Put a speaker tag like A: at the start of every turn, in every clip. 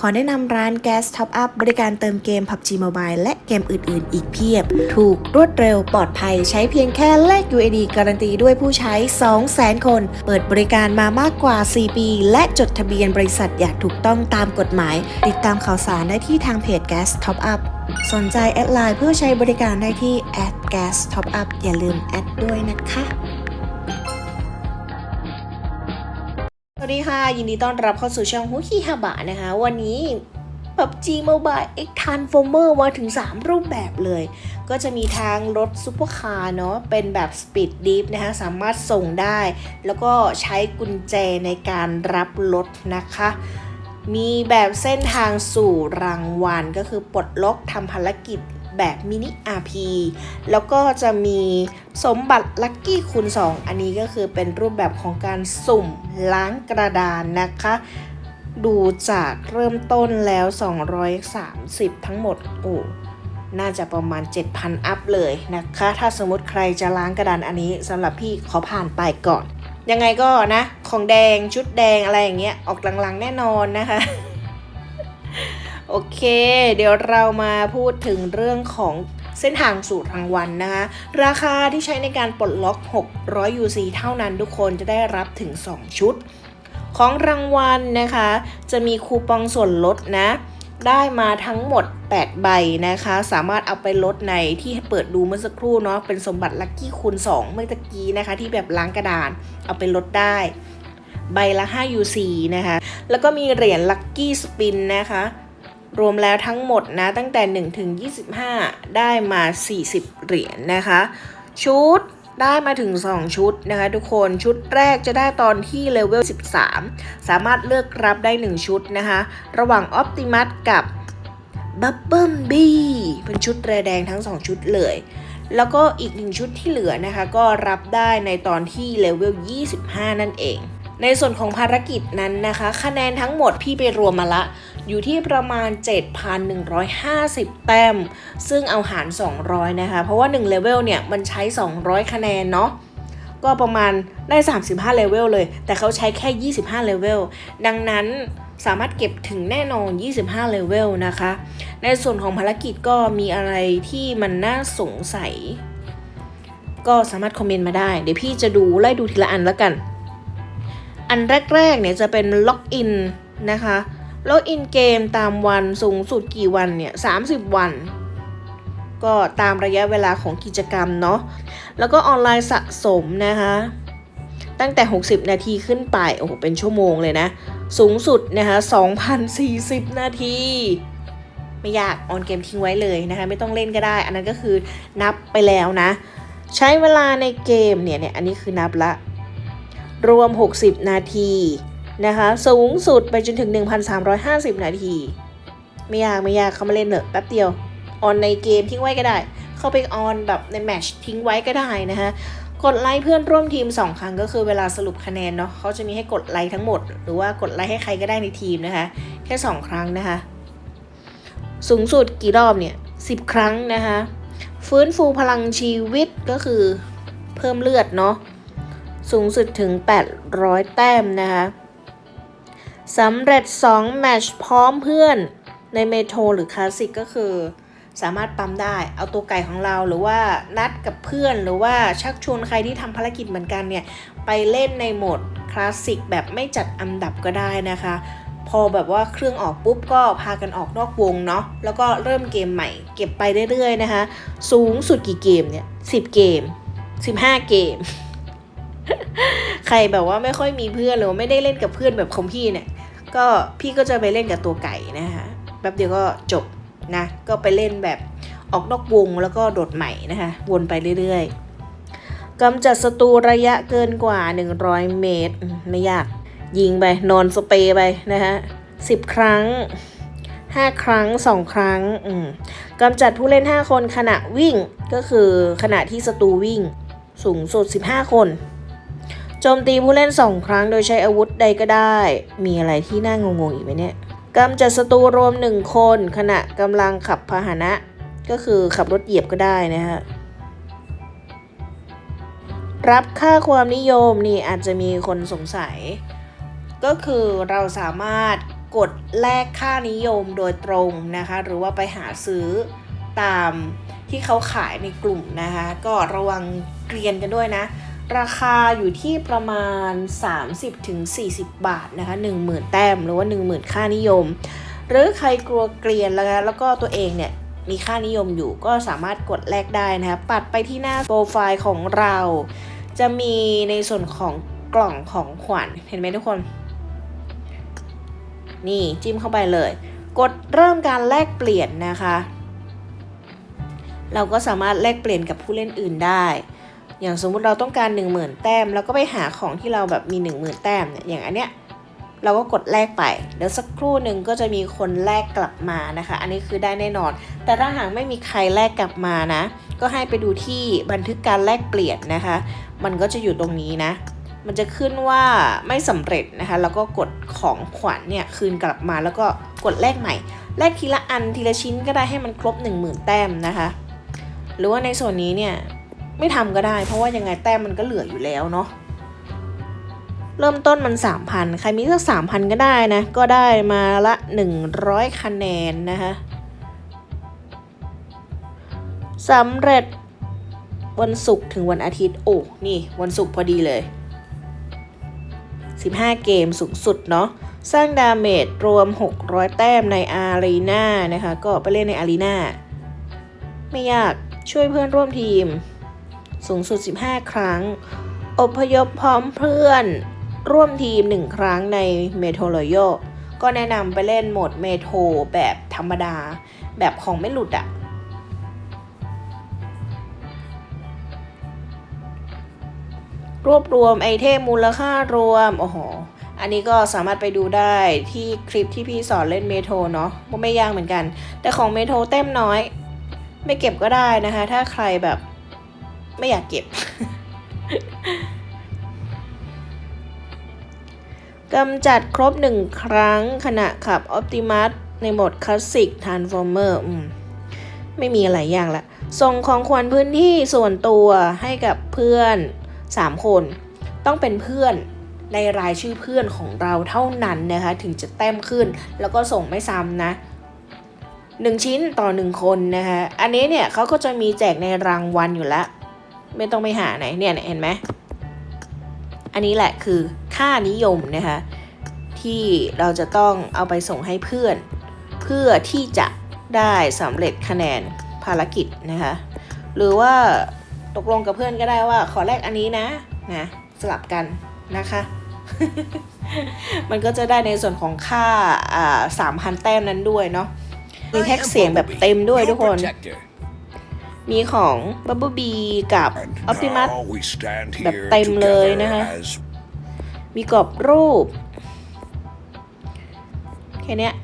A: ขอแนะนำร้าน Gas Top Up บริการเติมเกม PUBG Mobile และเกมอื่น ๆ อีกเพียบ ถูกรวดเร็วปลอดภัย ใช้เพียงแค่แลก UAD การันตีด้วยผู้ใช้ 200,000 คน เปิดบริการมามากกว่า 4 ปี และจดทะเบียนบริษัทอย่างถูกต้องตามกฎหมาย ติดตามข่าวสารได้ที่ทางเพจ Gas Top Up สนใจแอดไลน์เพื่อใช้บริการได้ที่ @gas top up อย่าลืมแอดด้วยนะคะ วัสดีค่ะ ยินดีต้อนรับเข้าสู่ช่องฮุคิฮาบะนะคะ วันนี้ PUBG Mobile X Transformer มาถึง 3 รูปแบบเลย ก็จะมีทางรถซุปเปอร์คาร์เนาะเป็นแบบ Speed Deep นะคะ สามารถส่งได้ แล้วก็ใช้กุญแจในการรับรถนะคะ มีแบบเส้นทางสู่รางวัลก็คือปลดล็อกทำภารกิจ แบบมินิ RP แล้วก็จะมีสมบัติลัคกี้คูณ 2 อันนี้ก็คือเป็นรูปแบบของการสุ่มล้างกระดานนะคะ ดูจากเริ่มต้นแล้ว 230 ทั้งหมดโอ้น่าจะประมาณ 7,000 อัพเลยนะคะ ถ้าสมมติใครจะล้างกระดานอันนี้สำหรับพี่ขอผ่านไปก่อน ยังไงก็นะ ของแดงชุดแดงอะไรอย่างเงี้ยออกหลังๆแน่นอนนะคะ โอเค เดี๋ยวเรามาพูดถึงเรื่องของเส้นทางสู่รางวัลนะคะ ราคาที่ใช้ในการปลดล็อก 600 UC เท่านั้นทุกคนจะได้รับถึง 2 ชุด ของรางวัลนะคะ จะมีคูปองส่วนลดนะ ได้มาทั้งหมด 8 ใบนะคะ สามารถเอาไปลดในที่เปิดดูเมื่อสักครู่เนาะ เป็นสมบัติลัคกี้คูณ 2 เมื่อตะกี้นะคะ ที่แบบล้างกระดาน เอาไปลดได้ใบละ 5 UC นะคะ แล้วก็มีเหรียญลัคกี้สปินนะคะ รวมแล้วทั้งหมดนะตั้งแต่ 1 ถึง 25 ได้มา 40 เหรียญนะคะ ชุดได้มาถึง 2 ชุดนะคะทุกคนชุดแรกจะได้ตอนที่เลเวล 13 สามารถเลือกรับได้ 1 ชุดนะคะ ระหว่าง Optimus กับ Bubble Bee เป็นชุดแรแดงทั้ง 2 ชุดเลย แล้วก็อีกหนึ่งชุดที่เหลือนะคะ ก็รับได้ในตอนที่เลเวล 25 นั่นเอง ในส่วนของภารกิจนั้นนะคะ คะแนนทั้งหมดพี่ไปรวมมาละ อยู่ที่ประมาณ 7,150 แต้ม ซึ่งเอาหาร 200 นะคะ เพราะว่า1เลเวลเนี่ย มันใช้ 200 คะแนนเนาะก็ประมาณได้ 35เลเวลเลย แต่เขาใช้แค่ 25เลเวลดังนั้นสามารถเก็บถึงแน่นอน 25 เลเวลนะคะ ในส่วนของภารกิจก็มีอะไรที่มันน่าสงสัย ก็สามารถคอมเมนต์มาได้ เดี๋ยวพี่จะดูไล่ดูทีละอันแล้วกัน อันแรกๆเนี่ยจะเป็นล็อกอินนะคะ ล็อกอินเกมตามวันสูงสุดกี่วันเนี่ย30 วัน ก็ตามระยะเวลาของกิจกรรมเนาะแล้วก็ออนไลน์สะสมนะคะตั้งแต่ 60 นาทีขึ้นไป โอ้โห เป็นชั่วโมงเลยนะ สูงสุดนะคะ2,040 นาที ไม่ยาก ออนเกมทิ้งไว้เลยนะคะ ไม่ต้องเล่นก็ได้ อันนั้นก็คือนับไปแล้วนะ ใช้เวลาในเกมเนี่ยเนี่ย อันนี้คือนับละ รวม 60 นาที นะคะสูงสุดไปจนถึง 1,350 นาที ไม่ยากไม่ยากเขามาเล่นเนอะแป๊บเดียว ออนในเกมทิ้งไว้ก็ได้ เข้าไปออนแบบในแมชทิ้งไว้ก็ได้นะคะกดไลค์เพื่อนร่วมทีม 2 ครั้งก็คือเวลาสรุปคะแนนเนาะเขาจะมีให้กดไลค์ทั้งหมด หรือว่ากดไลค์ให้ใครก็ได้ในทีมนะคะ แค่ 2 ครั้งนะคะ สูงสุดกี่รอบเนี่ย10 ครั้งนะคะ ฟื้นฟูพลังชีวิตก็คือเพิ่มเลือดเนาะสูงสุดถึง 800 แต้มนะคะ สำเร็จ 2 แมชพร้อมเพื่อนในเมโทรหรือคลาสสิกก็คือ สามารถปั๊มได้เอาตัวไก่ของเราหรือว่านัดกับเพื่อนหรือว่าชักชวนใครที่ทำภารกิจเหมือนกันเนี่ย ไปเล่นในโหมดคลาสสิกแบบไม่จัดอันดับก็ได้นะคะ พอแบบว่าเครื่องออกปุ๊บก็พากันออกนอกวงเนาะแล้วก็เริ่มเกมใหม่ เก็บไปเรื่อยๆนะคะ สูงสุดกี่เกมเนี่ย10 เกม 15 เกม ใครแบบว่าไม่ค่อยมีเพื่อนหรือไม่ได้เล่นกับเพื่อนแบบของพี่เนี่ย ก็พี่ก็จะไปเล่นกับตัวไก่นะคะแป๊บเดียวก็จบนะ ก็ไปเล่นแบบออกนอกวงแล้วก็โดดใหม่นะคะวนไปเรื่อยๆกำจัดศัตรูระยะเกินกว่า 100 เมตร ไม่ยาก ยิงไป นอนสเปรย์ไปนะคะ10ครั้ง 5 ครั้ง 2 ครั้งกำจัดผู้เล่น 5 คนขณะวิ่งก็คือขณะที่ศัตรูวิ่งสูงสุด 15 คน จมตีผู้เล่น 2 ครั้งโดยใช้อาวุธใดก็ได้ มีอะไรที่น่างงๆอีกไหมเนี่ยกำจัดศัตรูรวม 1 คน ขณะกำลังขับพาหนะ ก็คือขับรถเหยียบก็ได้นะฮะรับค่าความนิยมนี่อาจจะมีคนสงสัย ก็คือเราสามารถกดแลกค่านิยมโดยตรงนะคะ หรือว่าไปหาซื้อตามที่เขาขายในกลุ่มนะคะ ก็ระวังเกรียนกันด้วยนะ ราคาอยู่ที่ประมาณ 30-40 บาทนะคะ10,000 แต้มหรือว่า 10,000 ค่านิยม หรือใครกลัวเกรียนแล้วนะแล้วก็ตัวเองเนี่ยมีค่านิยมอยู่ก็สามารถกดแลกได้นะคะปัดไปที่หน้าโปรไฟล์ของเรา จะมีในส่วนของกล่องของขวัญเห็นไหมทุกคน นี่จิ้มเข้าไปเลย กดเริ่มการแลกเปลี่ยนนะคะ เราก็สามารถแลกเปลี่ยนกับผู้เล่นอื่นได้ อย่างสมมุติเราต้องการ 10,000 แต้มแล้วก็ไปหาของที่เราแบบมี 10,000 แต้มเนี่ยอย่างอันเนี้ยเราก็กดแลกไป เดี๋ยวสักครู่หนึ่งก็จะมีคนแลกกลับมานะคะ อันนี้คือได้แน่นอน แต่ถ้าหากไม่มีใครแลกกลับมานะ ก็ให้ไปดูที่บันทึกการแลกเปลี่ยนนะคะ มันก็จะอยู่ตรงนี้นะ มันจะขึ้นว่าไม่สำเร็จนะคะ แล้วก็กดของขวัญเนี่ยคืนกลับมาแล้วก็กดแลกใหม่ แลกทีละอันทีละชิ้นก็ได้ให้มันครบ 10,000 แต้มนะคะ หรือว่าในส่วนนี้เนี่ย ไม่ทำก็ได้ เพราะว่ายังไงแต้มมันก็เหลืออยู่แล้วเนาะเริ่มต้นมัน 3,000 ใครมีสัก 3,000 ก็ได้นะ ก็ได้มาละ 100 คะแนนนะคะสำเร็จวันศุกร์ถึงวันอาทิตย์ โอ้ นี่วันศุกร์พอดีเลย 15 เกมสูงสุดเนาะ สร้างดาเมจรวม 600 แต้มในอารีนานะคะ ก็ไปเล่นในอารีนาไม่ยากช่วยเพื่อนร่วมทีม สูงสุด 15 ครั้ง อพยพพร้อมเพื่อน ร่วมทีม 1 ครั้งในเมโทรโยก็แนะนำไปเล่นโหมดเมโทรแบบธรรมดา แบบของไม่หลุดอะรวบรวมไอเทมมูลค่ารวม โอ้โห อันนี้ก็สามารถไปดูได้ที่คลิปที่พี่สอนเล่นเมโทรเนาะไม่ยากเหมือนกัน แต่ของเมโทรเต็มน้อย ไม่เก็บก็ได้นะคะ ถ้าใครแบบ ไม่อยากเก็บกำจัดครบหนึ่งครั้งขณะขับ Optimus ในโหมดคลาสสิก Transformer อืมไม่มีอะไรอย่างละ ส่งของขวัญพื้นที่ส่วนตัวให้กับเพื่อน 3 คน ต้องเป็นเพื่อนในรายชื่อเพื่อนของเราเท่านั้นนะคะ ถึงจะแต้มขึ้น แล้วก็ส่งไม่ซ้ำนะ 1 ชิ้นต่อ 1 คนนะคะ อันนี้เนี่ยเขาก็จะมีแจกในรางวัลอยู่แล้ว ไม่ต้องไปหาไหนเนี่ยเห็นไหมอันนี้แหละคือค่านิยมนะคะที่เราจะต้องเอาไปส่งให้เพื่อน เพื่อที่จะได้สำเร็จคะแนนภารกิจนะคะหรือว่าตกลงกับเพื่อนก็ได้ว่า ขอแลกอันนี้นะนะสลับกันนะคะ มันก็จะได้ในส่วนของค่าสามพันแต้มนั้นด้วยเนาะมีแท็กเสียงแบบเต็มด้วยทุกคน มีของ Bubble Bee กับ Optimus แบบเต็มเลยนะคะมีกรอบรูป แค่เนี้ย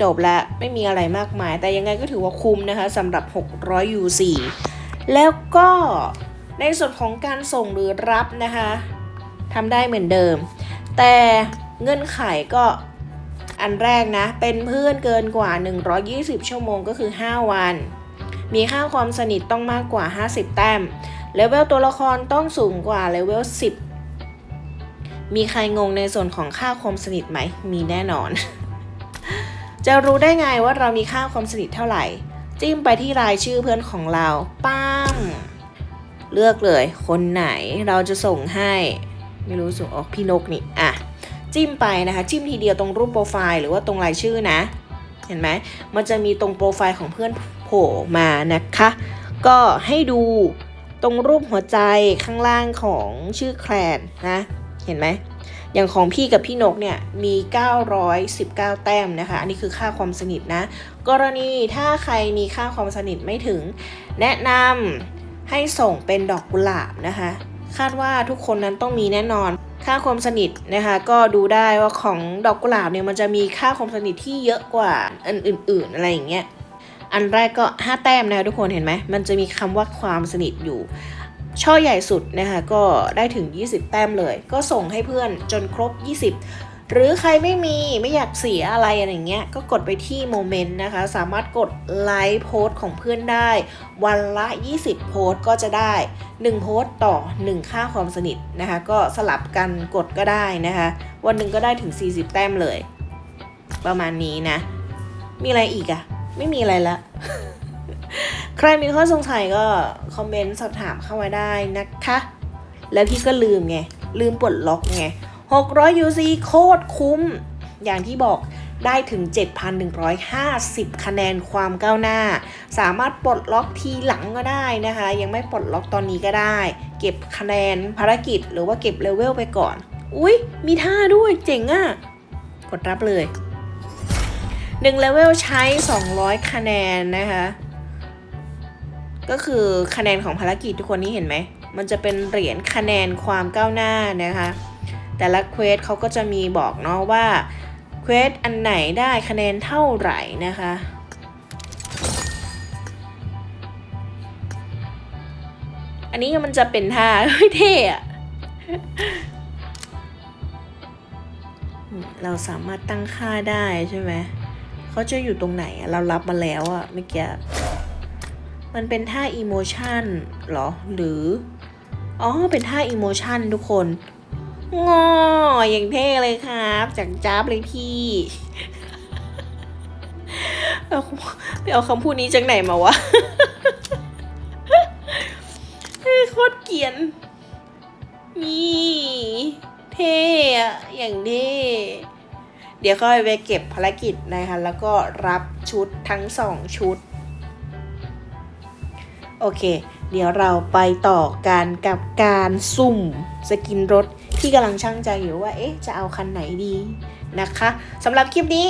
A: จบแล้วไม่มีอะไรมากมาย แต่ยังไงก็ถือว่าคุ้มนะคะสำหรับ 600 UC แล้วก็ในส่วนของการส่งหรือรับนะคะทำได้เหมือนเดิม แต่เงื่อนไขก็อันแรกนะ เป็นเพื่อนเกินกว่า 120 ชั่วโมงก็คือ 5 วัน มีค่าความสนิทต้องมากกว่า 50 แต้ม เลเวลตัวละครต้องสูงกว่าเลเวล 10 มีใครงงในส่วนของค่าความสนิทไหม มีแน่นอน จะรู้ได้ไงว่าเรามีค่าความสนิทเท่าไหร่ จิ้มไปที่รายชื่อเพื่อนของเราป้ามเลือกเลย คนไหนเราจะส่งให้ ไม่รู้ส่งออกพี่นกนี่อะจิ้มไปนะคะ จิ้มทีเดียวตรงรูปโปรไฟล์หรือว่าตรงรายชื่อนะ เห็นไหมมันจะมีตรงโปรไฟล์ของเพื่อน ผล่มานะคะ ก็ให้ดูตรงรูปหัวใจข้างล่างของชื่อแคลนนะ เห็นไหมอย่างของพี่กับพี่นกเนี่ยมี 919 แต้มนะคะ อันนี้คือค่าความสนิทนะ กรณีถ้าใครมีค่าความสนิทไม่ถึง แนะนำให้ส่งเป็นดอกกุหลาบนะคะ คาดว่าทุกคนนั้นต้องมีแน่นอน ค่าความสนิทนะคะก็ดูได้ว่าของดอกกุหลาบเนี่ยมันจะมีค่าความสนิทที่เยอะกว่าอันอื่น ๆ อะไรอย่างเงี้ย อันแรกก็ 5 แต้มนะคะทุกคนเห็นไหมมันจะมีคำว่าความสนิทอยู่ ช่อใหญ่สุดนะคะก็ได้ถึง 20 แต้มเลย ก็ส่งให้เพื่อนจนครบ 20 หรือใครไม่มีไม่อยากเสียอะไรอะไรอย่างเงี้ยก็กดไปที่โมเมนต์นะคะ สามารถกดไลค์โพสต์ของเพื่อนได้ วันละ 20 โพสต์ก็จะได้ 1 โพสต์ต่อ 1 ค่าความสนิทนะคะ ก็สลับกันกดก็ได้นะคะ วันหนึ่งก็ได้ถึง 40 แต้มเลย ประมาณนี้นะ มีอะไรอีกอะ ไม่มีอะไรละใครมีข้อสงสัยก็คอมเมนต์สอบถามเข้ามาได้นะคะ แล้วพี่ก็ลืมไง ลืมปลดล็อกไง 600 UC โคตรคุ้ม อย่างที่บอกได้ถึง 7,150 คะแนนความก้าวหน้า สามารถปลดล็อกทีหลังก็ได้นะคะ ยังไม่ปลดล็อกตอนนี้ก็ได้ เก็บคะแนนภารกิจหรือว่าเก็บเลเวลไปก่อน อุ๊ย มีท่าด้วยเจ๋งอะ่ะ กดรับเลย 1เลเวลใช้ 200 คะแนนนะคะ ก็คือคะแนนของภารกิจทุกคนนี่เห็นไหม มันจะเป็นเหรียญคะแนนความก้าวหน้านะคะ แต่ละเควสเขาก็จะมีบอกเนาะว่าเควสอันไหนได้คะแนนเท่าไหร่นะคะอันนี้มันจะเป็นท่าเฮ้เท่อะเราสามารถตั้งค่าได้ใช่ไหม เขาจะอยู่ตรงไหนเรารับมาแล้วอะเมื่อกี้มันเป็นท่าอีโมชันหรอ หรือ อ๋อ เป็นท่าอีโมชันทุกคน งอ อย่างเท่เลยครับ จากจ้าบเลยพี่เอาไปเอาคำพูดนี้จากไหนมาวะโคตรเกียน นี่ เท่อะอย่างเท่ เดี๋ยวค่อยไปเก็บภารกิจนะคะแล้วก็รับชุดทั้งสองชุด โอเค เดี๋ยวเราไปต่อกันกับการสุ่มสกินรถที่กำลังช่างใจอยู่ว่า เอ๊ะ จะเอาคันไหนดีนะคะสำหรับคลิปนี้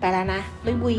A: ไปแล้วนะ บ๊ายบุย